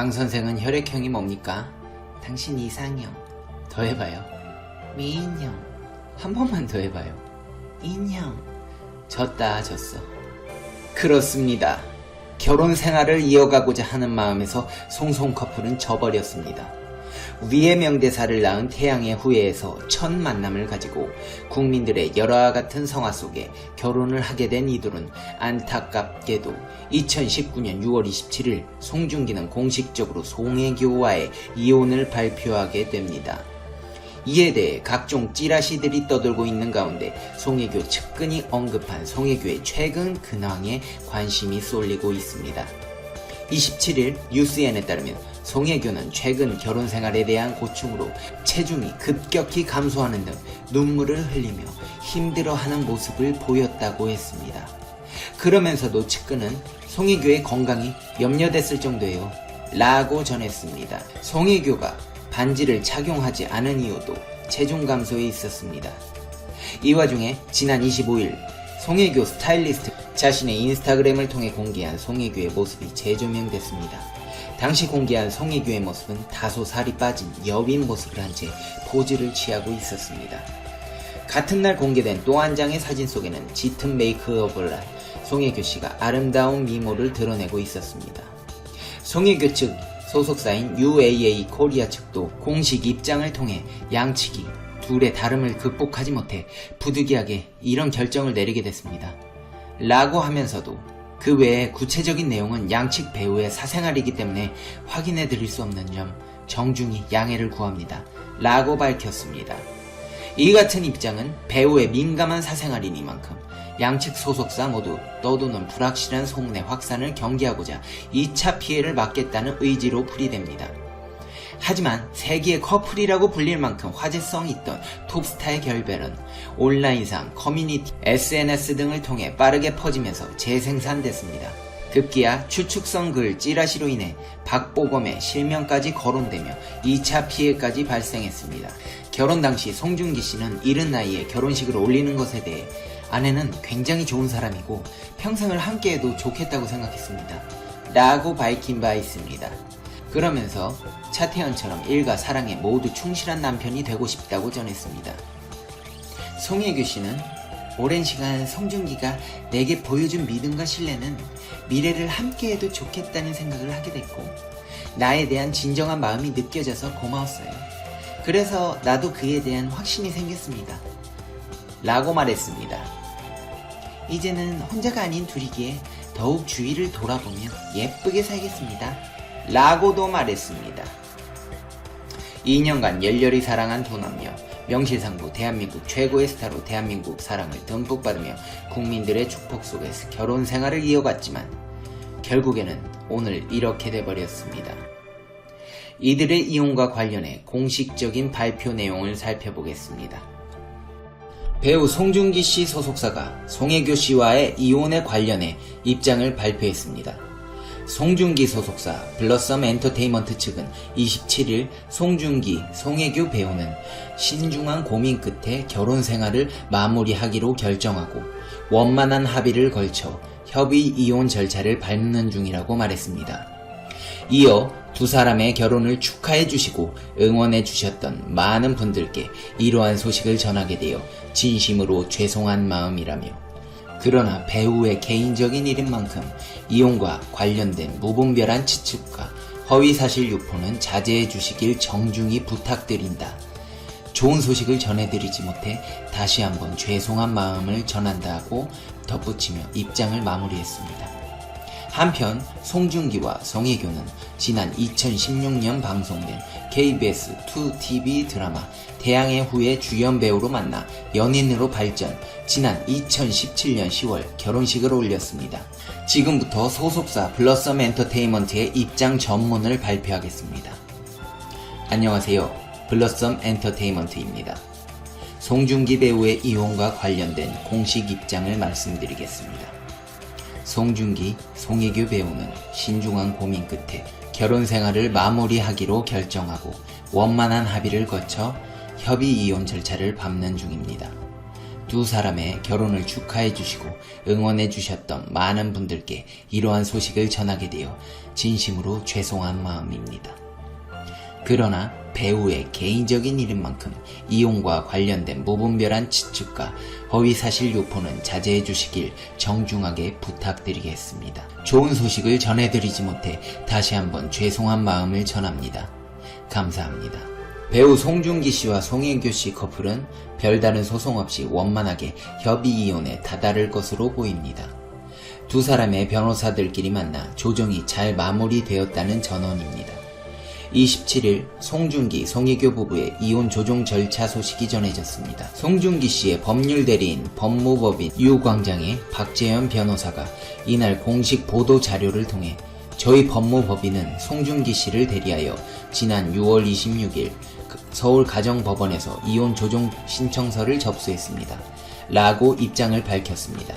강 선생은 혈액형이 뭡니까? 당신 이상형. 더 해봐요. 미인형. 한 번만 더 해봐요. 인형. 졌다, 졌어. 그렇습니다. 결혼 생활을 이어가고자 하는 마음에서 송송 커플은 져버렸습니다. 위의 명대사를 낳은 태양의 후예에서 첫 만남을 가지고 국민들의 열화와 같은 성화 속에 결혼을 하게 된 이들은 안타깝게도 2019년 6월 27일 송중기는 공식적으로 송혜교와의 이혼을 발표하게 됩니다. 이에 대해 각종 찌라시들이 떠돌고 있는 가운데 송혜교 측근이 언급한 송혜교의 최근 근황에 관심이 쏠리고 있습니다. 27일 뉴스엔에 따르면 송혜교는 최근 결혼 생활에 대한 고충으로 체중이 급격히 감소하는 등 눈물을 흘리며 힘들어하는 모습을 보였다고 했습니다. 그러면서도 측근은 송혜교의 건강이 염려됐을 정도예요. 라고 전했습니다. 송혜교가 반지를 착용하지 않은 이유도 체중 감소에 있었습니다. 이 와중에 지난 25일 송혜교 스타일리스트 자신의 인스타그램을 통해 공개한 송혜교의 모습이 재조명됐습니다. 당시 공개한 송혜교의 모습은 다소 살이 빠진 여빈 모습을 한 채 포즈를 취하고 있었습니다. 같은 날 공개된 또 한 장의 사진 속에는 짙은 메이크업을 한 송혜교 씨가 아름다운 미모를 드러내고 있었습니다. 송혜교 측 소속사인 UAA 코리아 측도 공식 입장을 통해 양측이 둘의 다름을 극복하지 못해 부득이하게 이런 결정을 내리게 됐습니다. 라고 하면서도 그 외에 구체적인 내용은 양측 배우의 사생활이기 때문에 확인해 드릴 수 없는 점 정중히 양해를 구합니다. 라고 밝혔습니다. 이 같은 입장은 배우의 민감한 사생활이니만큼 양측 소속사 모두 떠도는 불확실한 소문의 확산을 경계하고자 2차 피해를 막겠다는 의지로 풀이됩니다. 하지만 세계의 커플이라고 불릴 만큼 화제성이 있던 톱스타의 결별은 온라인상 커뮤니티, SNS 등을 통해 빠르게 퍼지면서 재생산됐습니다. 급기야 추측성 글 찌라시로 인해 박보검의 실명까지 거론되며 2차 피해까지 발생했습니다. 결혼 당시 송중기 씨는 이른 나이에 결혼식을 올리는 것에 대해 아내는 굉장히 좋은 사람이고 평생을 함께해도 좋겠다고 생각했습니다. 라고 밝힌 바 있습니다. 그러면서 차태현처럼 일가 사랑에 모두 충실한 남편이 되고 싶다고 전했습니다. 송혜교 씨는 오랜 시간 송중기가 내게 보여준 믿음과 신뢰는 미래를 함께해도 좋겠다는 생각을 하게 됐고 나에 대한 진정한 마음이 느껴져서 고마웠어요. 그래서 나도 그에 대한 확신이 생겼습니다. 라고 말했습니다. 이제는 혼자가 아닌 둘이기에 더욱 주위를 돌아보며 예쁘게 살겠습니다. 라고도 말했습니다. 2년간 열렬히 사랑한 두 남녀, 명실상부 대한민국 최고의 스타로 대한민국 사랑을 듬뿍 받으며 국민들의 축복 속에서 결혼 생활을 이어갔지만 결국에는 오늘 이렇게 돼버렸습니다. 이들의 이혼과 관련해 공식적인 발표 내용을 살펴보겠습니다. 배우 송중기 씨 소속사가 송혜교 씨와의 이혼에 관련해 입장을 발표했습니다. 송중기 소속사 블러썸 엔터테인먼트 측은 27일 송중기, 송혜교 배우는 신중한 고민 끝에 결혼 생활을 마무리하기로 결정하고 원만한 합의를 걸쳐 협의 이혼 절차를 밟는 중이라고 말했습니다. 이어 두 사람의 결혼을 축하해 주시고 응원해 주셨던 많은 분들께 이러한 소식을 전하게 되어 진심으로 죄송한 마음이라며 그러나 배우의 개인적인 일인 만큼 이혼과 관련된 무분별한 추측과 허위사실 유포는 자제해 주시길 정중히 부탁드린다. 좋은 소식을 전해드리지 못해 다시 한번 죄송한 마음을 전한다고 덧붙이며 입장을 마무리했습니다. 한편 송중기와 송혜교는 지난 2016년 방송된 KBS 2TV 드라마 태양의 후예 주연 배우로 만나 연인으로 발전, 지난 2017년 10월 결혼식을 올렸습니다. 지금부터 소속사 블러썸 엔터테인먼트의 입장 전문을 발표하겠습니다. 안녕하세요. 블러썸 엔터테인먼트입니다. 송중기 배우의 이혼과 관련된 공식 입장을 말씀드리겠습니다. 송중기, 송혜교 배우는 신중한 고민 끝에 결혼 생활을 마무리하기로 결정하고 원만한 합의를 거쳐 협의 이혼 절차를 밟는 중입니다. 두 사람의 결혼을 축하해 주시고 응원해 주셨던 많은 분들께 이러한 소식을 전하게 되어 진심으로 죄송한 마음입니다. 그러나 배우의 개인적인 일인 만큼 이용과 관련된 무분별한 추측과 허위사실 유포는 자제해 주시길 정중하게 부탁드리겠습니다. 좋은 소식을 전해드리지 못해 다시 한번 죄송한 마음을 전합니다. 감사합니다. 배우 송중기 씨와 송혜교 씨 커플은 별다른 소송 없이 원만하게 협의 이혼에 다다를 것으로 보입니다. 두 사람의 변호사들끼리 만나 조정이 잘 마무리되었다는 전언입니다. 27일 송중기, 송혜교 부부의 이혼 조정 절차 소식이 전해졌습니다. 송중기 씨의 법률 대리인 법무법인 유광장의 박재현 변호사가 이날 공식 보도 자료를 통해 저희 법무법인은 송중기 씨를 대리하여 지난 6월 26일 그 서울 가정법원에서 이혼 조정 신청서를 접수했습니다. 라고 입장을 밝혔습니다.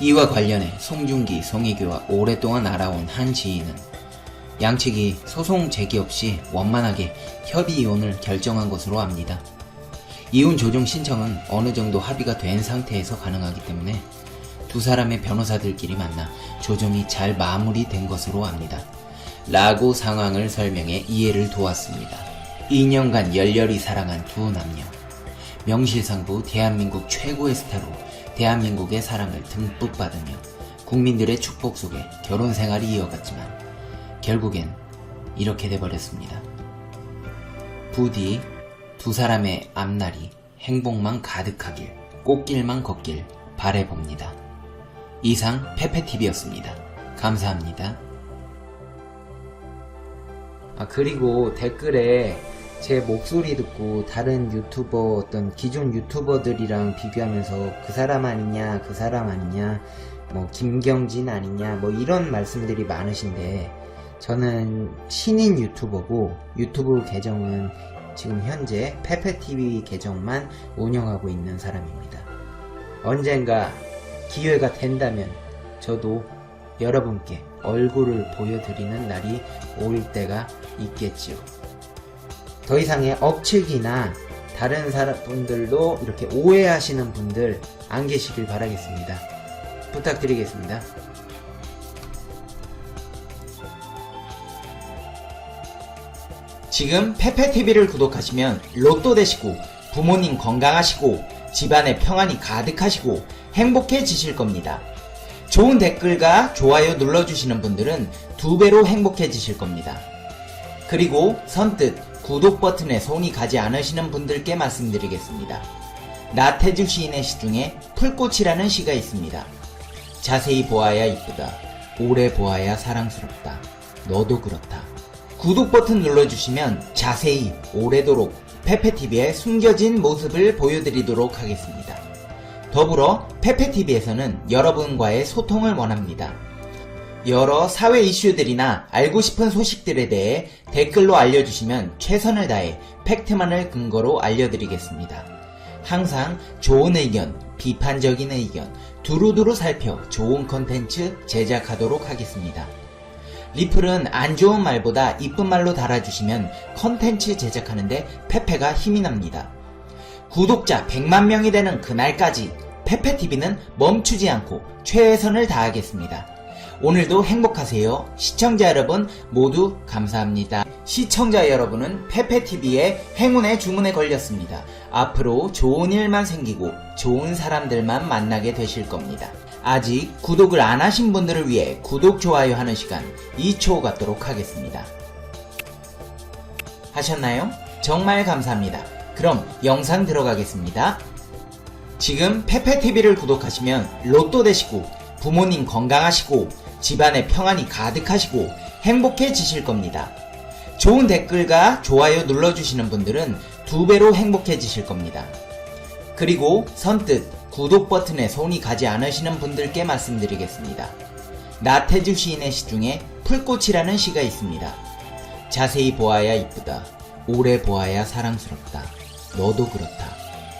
이와 관련해 송중기, 송혜교와 오랫동안 알아온 한 지인은 양측이 소송 제기 없이 원만하게 협의 이혼을 결정한 것으로 압니다. 이혼 조정 신청은 어느 정도 합의가 된 상태에서 가능하기 때문에 두 사람의 변호사들끼리 만나 조정이 잘 마무리된 것으로 압니다. 라고 상황을 설명해 이해를 도왔습니다. 2년간 열렬히 사랑한 두 남녀. 명실상부 대한민국 최고의 스타로 대한민국의 사랑을 듬뿍 받으며 국민들의 축복 속에 결혼 생활이 이어갔지만 결국엔 이렇게 돼버렸습니다. 부디 두 사람의 앞날이 행복만 가득하길, 꽃길만 걷길 바래봅니다. 이상 페페TV였습니다. 감사합니다. 아, 그리고 댓글에 제 목소리 듣고 다른 유튜버 어떤 기존 유튜버들이랑 비교하면서 그 사람 아니냐, 그 사람 아니냐, 뭐 김경진 아니냐, 뭐 이런 말씀들이 많으신데 저는 신인 유튜버고 유튜브 계정은 지금 현재 페페TV 계정만 운영하고 있는 사람입니다. 언젠가 기회가 된다면 저도 여러분께 얼굴을 보여드리는 날이 올 때가 있겠지요. 더 이상의 억측이나 다른 사람분들도 이렇게 오해하시는 분들 안 계시길 바라겠습니다. 부탁드리겠습니다. 지금 페페TV를 구독하시면 로또 되시고 부모님 건강하시고 집안에 평안이 가득하시고 행복해지실 겁니다. 좋은 댓글과 좋아요 눌러주시는 분들은 두 배로 행복해지실 겁니다. 그리고 선뜻 구독 버튼에 손이 가지 않으시는 분들께 말씀드리겠습니다. 나태주 시인의 시 중에 풀꽃이라는 시가 있습니다. 자세히 보아야 이쁘다. 오래 보아야 사랑스럽다. 너도 그렇다. 구독 버튼 눌러주시면 자세히 오래도록 페페TV의 숨겨진 모습을 보여드리도록 하겠습니다. 더불어 페페TV에서는 여러분과의 소통을 원합니다. 여러 사회 이슈들이나 알고 싶은 소식들에 대해 댓글로 알려주시면 최선을 다해 팩트만을 근거로 알려드리겠습니다. 항상 좋은 의견, 비판적인 의견, 두루두루 살펴 좋은 컨텐츠 제작하도록 하겠습니다. 리플은 안 좋은 말보다 이쁜 말로 달아주시면 컨텐츠 제작하는데 페페가 힘이 납니다. 구독자 100만 명이 되는 그날까지 페페TV는 멈추지 않고 최선을 다하겠습니다. 오늘도 행복하세요. 시청자 여러분 모두 감사합니다. 시청자 여러분은 페페TV의 행운의 주문에 걸렸습니다. 앞으로 좋은 일만 생기고 좋은 사람들만 만나게 되실 겁니다. 아직 구독을 안 하신 분들을 위해 구독, 좋아요 하는 시간 2초 갖도록 하겠습니다. 하셨나요? 정말 감사합니다. 그럼 영상 들어가겠습니다. 지금 페페TV를 구독하시면 로또 되시고 부모님 건강하시고 집안에 평안이 가득하시고 행복해지실 겁니다. 좋은 댓글과 좋아요 눌러주시는 분들은 두 배로 행복해지실 겁니다. 그리고 선뜻 구독 버튼에 손이 가지 않으시는 분들께 말씀드리겠습니다. 나태주 시인의 시 중에 풀꽃이라는 시가 있습니다. 자세히 보아야 이쁘다. 오래 보아야 사랑스럽다. 너도 그렇다.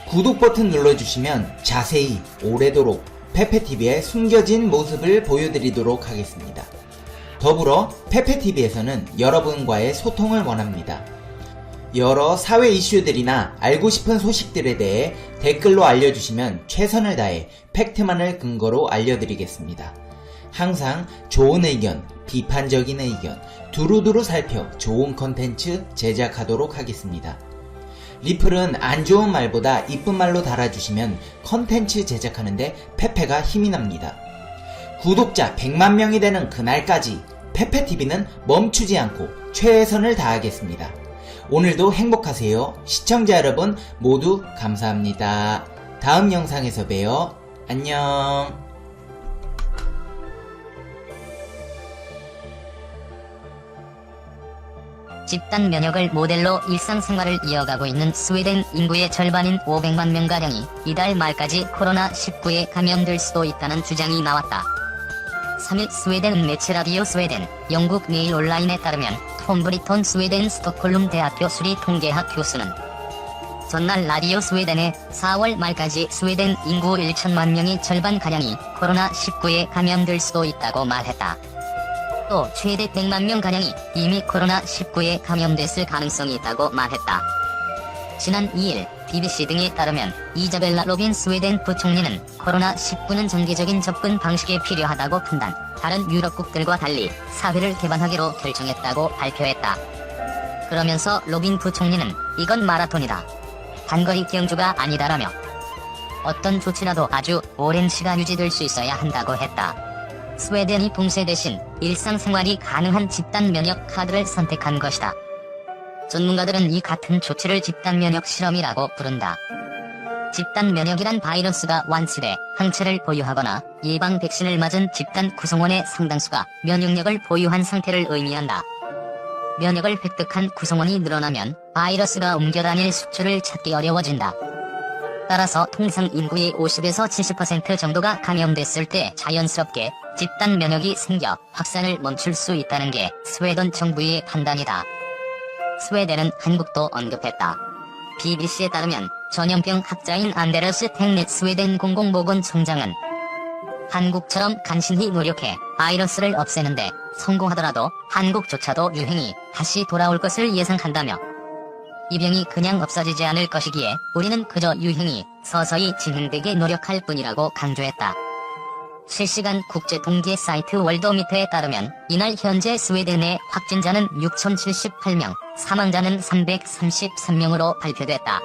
구독 버튼 눌러주시면 자세히 오래도록 페페TV의 숨겨진 모습을 보여드리도록 하겠습니다. 더불어 페페TV에서는 여러분과의 소통을 원합니다. 여러 사회 이슈들이나 알고 싶은 소식들에 대해 댓글로 알려주시면 최선을 다해 팩트만을 근거로 알려드리겠습니다. 항상 좋은 의견, 비판적인 의견, 두루두루 살펴 좋은 컨텐츠 제작하도록 하겠습니다. 리플은 안 좋은 말보다 이쁜 말로 달아주시면 컨텐츠 제작하는데 페페가 힘이 납니다. 구독자 100만 명이 되는 그날까지 페페TV는 멈추지 않고 최선을 다하겠습니다. 오늘도 행복하세요. 시청자 여러분 모두 감사합니다. 다음 영상에서 봬요. 안녕. 집단 면역을 모델로 일상생활을 이어가고 있는 스웨덴 인구의 절반인 500만 명가량이 이달 말까지 코로나19에 감염될 수도 있다는 주장이 나왔다. 3일 스웨덴 매체 라디오 스웨덴, 영국 메일 온라인에 따르면 톰 브리톤 스웨덴 스톡홀름 대학교 수리 통계학 교수는 전날 라디오 스웨덴에 4월 말까지 스웨덴 인구 1천만 명의 절반가량이 코로나19에 감염될 수도 있다고 말했다. 또 최대 100만 명 가량이 이미 코로나19에 감염됐을 가능성이 있다고 말했다. 지난 2일 BBC 등에 따르면 이자벨라 로빈 스웨덴 부총리는 코로나19는 전개적인 접근 방식에 필요하다고 판단, 다른 유럽국들과 달리 사회를 개방하기로 결정했다고 발표했다. 그러면서 로빈 부총리는 이건 마라톤이다. 단거리 경주가 아니다라며 어떤 조치라도 아주 오랜 시간 유지될 수 있어야 한다고 했다. 스웨덴이 봉쇄 대신 일상생활이 가능한 집단 면역 카드를 선택한 것이다. 전문가들은 이 같은 조치를 집단 면역 실험이라고 부른다. 집단 면역이란 바이러스가 완치돼 항체를 보유하거나 예방 백신을 맞은 집단 구성원의 상당수가 면역력을 보유한 상태를 의미한다. 면역을 획득한 구성원이 늘어나면 바이러스가 옮겨 다닐 수출을 찾기 어려워진다. 따라서 통상 인구의 50에서 70% 정도가 감염됐을 때 자연스럽게 집단 면역이 생겨 확산을 멈출 수 있다는 게 스웨덴 정부의 판단이다. 스웨덴은 한국도 언급했다. BBC에 따르면 전염병 학자인 안데르스 텍넷 스웨덴 공공보건청장은 한국처럼 간신히 노력해 바이러스를 없애는데 성공하더라도 한국조차도 유행이 다시 돌아올 것을 예상한다며 이 병이 그냥 없어지지 않을 것이기에 우리는 그저 유행이 서서히 진행되게 노력할 뿐이라고 강조했다. 실시간 국제 통계 사이트 월더미터에 따르면 이날 현재 스웨덴 의 확진자는 6,078명, 사망자는 333명으로 발표됐다.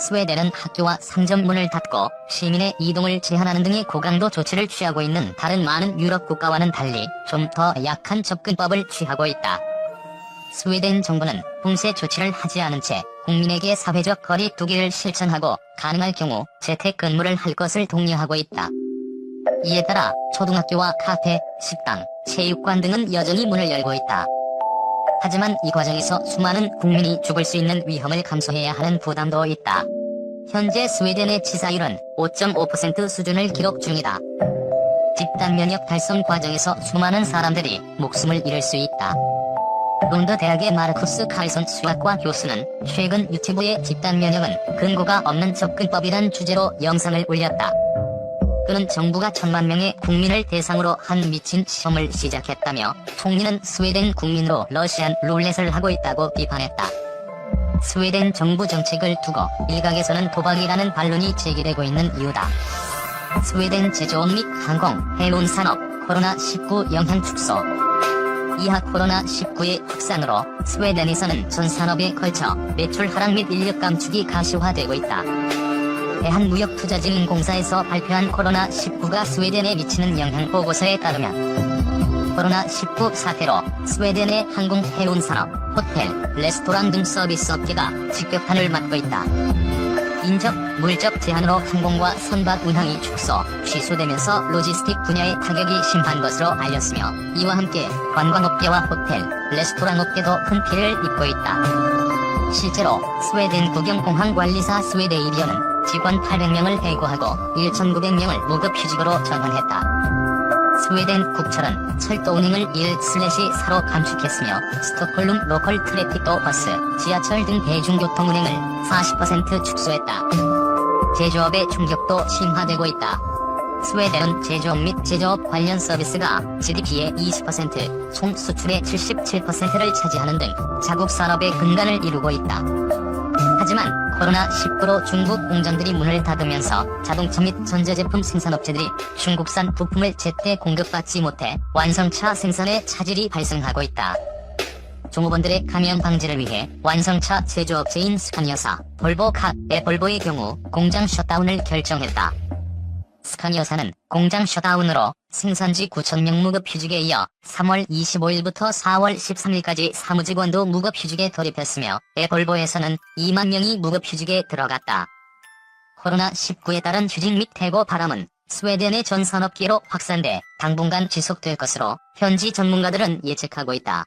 스웨덴은 학교와 상점 문을 닫고 시민의 이동을 제한하는 등의 고강도 조치를 취하고 있는 다른 많은 유럽 국가와는 달리 좀 더 약한 접근법을 취하고 있다. 스웨덴 정부는 봉쇄 조치를 하지 않은 채 국민에게 사회적 거리 두기를 실천하고 가능할 경우 재택 근무를 할 것을 독려하고 있다. 이에 따라 초등학교와 카페, 식당, 체육관 등은 여전히 문을 열고 있다. 하지만 이 과정에서 수많은 국민이 죽을 수 있는 위험을 감수해야 하는 부담도 있다. 현재 스웨덴의 치사율은 5.5% 수준을 기록 중이다. 집단 면역 달성 과정에서 수많은 사람들이 목숨을 잃을 수 있다. 론더 대학의 마르쿠스 칼손 수학과 교수는 최근 유튜브의 집단 면역은 근거가 없는 접근법이란 주제로 영상을 올렸다. 그는 정부가 천만 명의 국민을 대상으로 한 미친 시험을 시작했다며 총리는 스웨덴 국민으로 러시안 룰렛을 하고 있다고 비판했다. 스웨덴 정부 정책을 두고 일각에서는 도박이라는 반론이 제기되고 있는 이유다. 스웨덴 제조업 및 항공, 해운 산업, 코로나19 영향 축소. 이하 코로나19의 확산으로 스웨덴에서는 전 산업에 걸쳐 매출 하락 및 인력 감축이 가시화되고 있다. 대한 무역투자진흥공사에서 발표한 코로나19가 스웨덴에 미치는 영향 보고서에 따르면 코로나19 사태로 스웨덴의 항공 해운 산업, 호텔, 레스토랑 등 서비스 업계가 직격탄을 맞고 있다. 인적, 물적 제한으로 항공과 선박 운항이 축소, 취소되면서 로지스틱 분야에 타격이 심한 것으로 알렸으며 이와 함께 관광업계와 호텔, 레스토랑 업계도 큰 피해를 입고 있다. 실제로 스웨덴 국영공항관리사 스웨데이리언은 직원 800명을 해고하고 1,900명을 무급 휴직으로 전환했다. 스웨덴 국철은 철도 운행을 1/4로 감축했으며 스톡홀름 로컬 트래픽도 버스, 지하철 등 대중교통 운행을 40% 축소했다. 제조업의 충격도 심화되고 있다. 스웨덴은 제조업 및 제조업 관련 서비스가 GDP의 20%, 총 수출의 77%를 차지하는 등 자국 산업의 근간을 이루고 있다. 하지만 코로나19로 중국 공장들이 문을 닫으면서 자동차 및 전자제품 생산업체들이 중국산 부품을 제때 공급받지 못해 완성차 생산에 차질이 발생하고 있다. 종업원들의 감염 방지를 위해 완성차 제조업체인 스카니어사, 볼보카의 볼보의 경우 공장 셧다운을 결정했다. 스카니어사는 공장 셧다운으로 생산지 9천명 무급 휴직에 이어 3월 25일부터 4월 13일까지 사무직원도 무급 휴직에 돌입했으며 에볼보에서는 2만 명이 무급 휴직에 들어갔다. 코로나19에 따른 휴직 및 해고 바람은 스웨덴의 전 산업계로 확산돼 당분간 지속될 것으로 현지 전문가들은 예측하고 있다.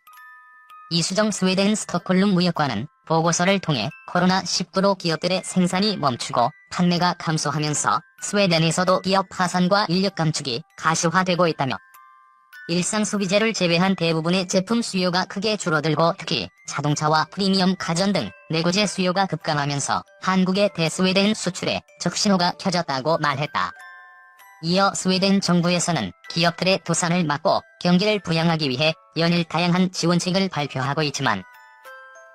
이수정 스웨덴 스톡홀름 무역관은 보고서를 통해 코로나19로 기업들의 생산이 멈추고 판매가 감소하면서 스웨덴에서도 기업 파산과 인력 감축이 가시화되고 있다며 일상 소비재를 제외한 대부분의 제품 수요가 크게 줄어들고 특히 자동차와 프리미엄 가전 등 내구재 수요가 급감하면서 한국의 대스웨덴 수출에 적신호가 켜졌다고 말했다. 이어 스웨덴 정부에서는 기업들의 도산을 막고 경기를 부양하기 위해 연일 다양한 지원책을 발표하고 있지만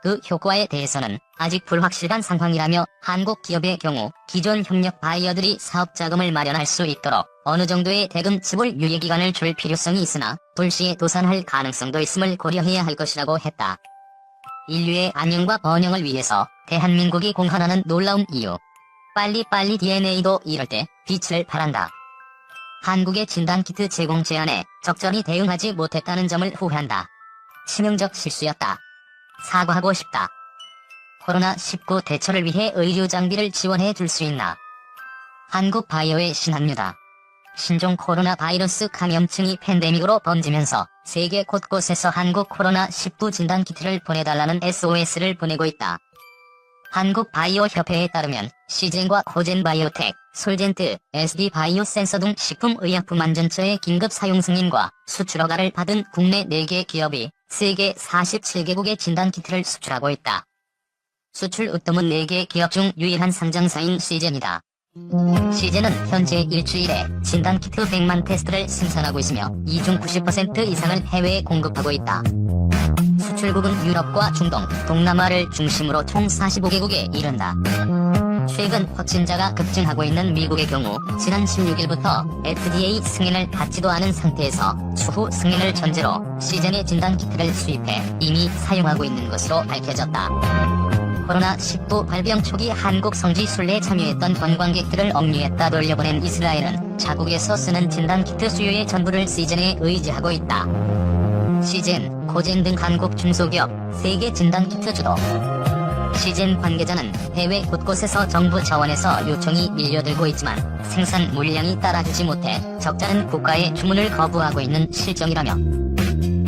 그 효과에 대해서는 아직 불확실한 상황이라며 한국 기업의 경우 기존 협력 바이어들이 사업 자금을 마련할 수 있도록 어느 정도의 대금 지불 유예 기간을 줄 필요성이 있으나 불시에 도산할 가능성도 있음을 고려해야 할 것이라고 했다. 인류의 안녕과 번영을 위해서 대한민국이 공헌하는 놀라운 이유. 빨리빨리 DNA도 이럴 때 빛을 발한다. 한국의 진단키트 제공 제안에 적절히 대응하지 못했다는 점을 후회한다. 치명적 실수였다. 사과하고 싶다. 코로나19 대처를 위해 의료 장비를 지원해 줄 수 있나? 한국 바이오의 신합류다. 신종 코로나 바이러스 감염증이 팬데믹으로 번지면서 세계 곳곳에서 한국 코로나19 진단 키트를 보내달라는 SOS를 보내고 있다. 한국 바이오 협회에 따르면 시젠과 코젠 바이오텍, 솔젠트, SD 바이오 센서 등 식품의약품 안전처의 긴급 사용 승인과 수출 허가를 받은 국내 4개 기업이 세계 47개국의 진단키트를 수출하고 있다. 수출 으뜸은 4개 기업 중 유일한 상장사인 시젠이다. 시젠은 현재 일주일에 진단키트 100만 테스트를 생산하고 있으며 이 중 90% 이상을 해외에 공급하고 있다. 수출국은 유럽과 중동, 동남아를 중심으로 총 45개국에 이른다. 최근 확진자가 급증하고 있는 미국의 경우 지난 16일부터 FDA 승인을 받지도 않은 상태에서 추후 승인을 전제로 시즌의 진단 키트를 수입해 이미 사용하고 있는 것으로 밝혀졌다. 코로나19 발병 초기 한국 성지 순례에 참여했던 관광객들을 억류했다 돌려보낸 이스라엘은 자국에서 쓰는 진단키트 수요의 전부를 시즌에 의지하고 있다. 시젠, 코젠 등 한국 중소기업, 세계 진단키트 주도. 시젠 관계자는 해외 곳곳에서 정부 차원에서 요청이 밀려들고 있지만 생산 물량이 따라주지 못해 적자는 국가의 주문을 거부하고 있는 실정이라며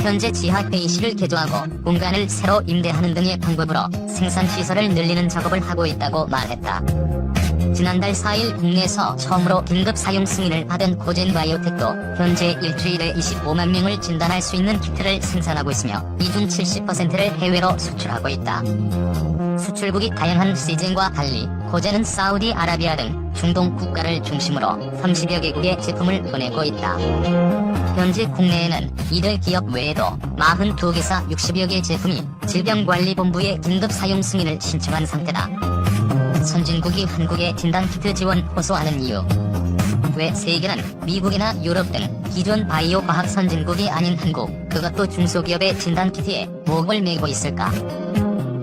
현재 지하 회의실을 개조하고 공간을 새로 임대하는 등의 방법으로 생산 시설을 늘리는 작업을 하고 있다고 말했다. 지난달 4일 국내에서 처음으로 긴급 사용 승인을 받은 코젠 바이오텍도 현재 일주일에 25만 명을 진단할 수 있는 키트를 생산하고 있으며 이 중 70%를 해외로 수출하고 있다. 수출국이 다양한 시즌과 달리 코젠은 사우디아라비아 등 중동 국가를 중심으로 30여 개국의 제품을 보내고 있다. 현재 국내에는 이들 기업 외에도 42개사 60여 개 제품이 질병관리본부에 긴급 사용 승인을 신청한 상태다. 선진국이 한국에 진단키트 지원 호소하는 이유. 왜 세계는 미국이나 유럽 등 기존 바이오 과학 선진국이 아닌 한국, 그것도 중소기업의 진단키트에 목을 메고 있을까?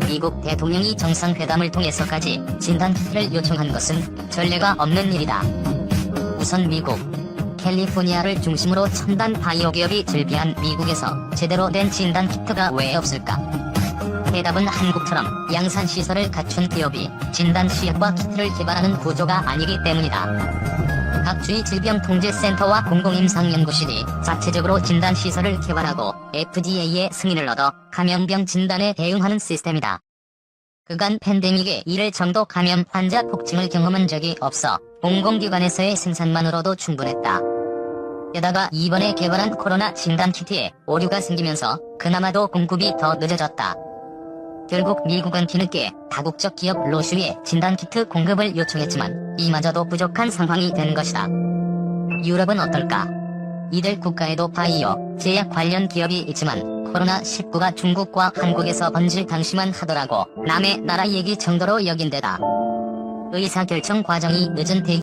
미국 대통령이 정상회담을 통해서까지 진단키트를 요청한 것은 전례가 없는 일이다. 우선 미국, 캘리포니아를 중심으로 첨단 바이오 기업이 즐비한 미국에서 제대로 된 진단 키트가 왜 없을까? 해답은 한국처럼 양산 시설을 갖춘 기업이 진단 시약과 키트를 개발하는 구조가 아니기 때문이다. 각 주의 질병통제센터와 공공임상연구실이 자체적으로 진단 시설을 개발하고 FDA의 승인을 얻어 감염병 진단에 대응하는 시스템이다. 그간 팬데믹에 이를 정도 감염 환자 폭증을 경험한 적이 없어 공공기관에서의 생산만으로도 충분했다. 게다가 이번에 개발한 코로나 진단 키트에 오류가 생기면서 그나마도 공급이 더 늦어졌다. 결국 미국은 뒤늦게 다국적 기업 로슈에 진단키트 공급을 요청했지만 이마저도 부족한 상황이 된 것이다. 유럽은 어떨까? 이들 국가에도 바이오, 제약 관련 기업이 있지만 코로나19가 중국과 한국에서 번질 당시만 하더라고 남의 나라 얘기 정도로 여긴 데다. 의사결정 과정이 늦은 대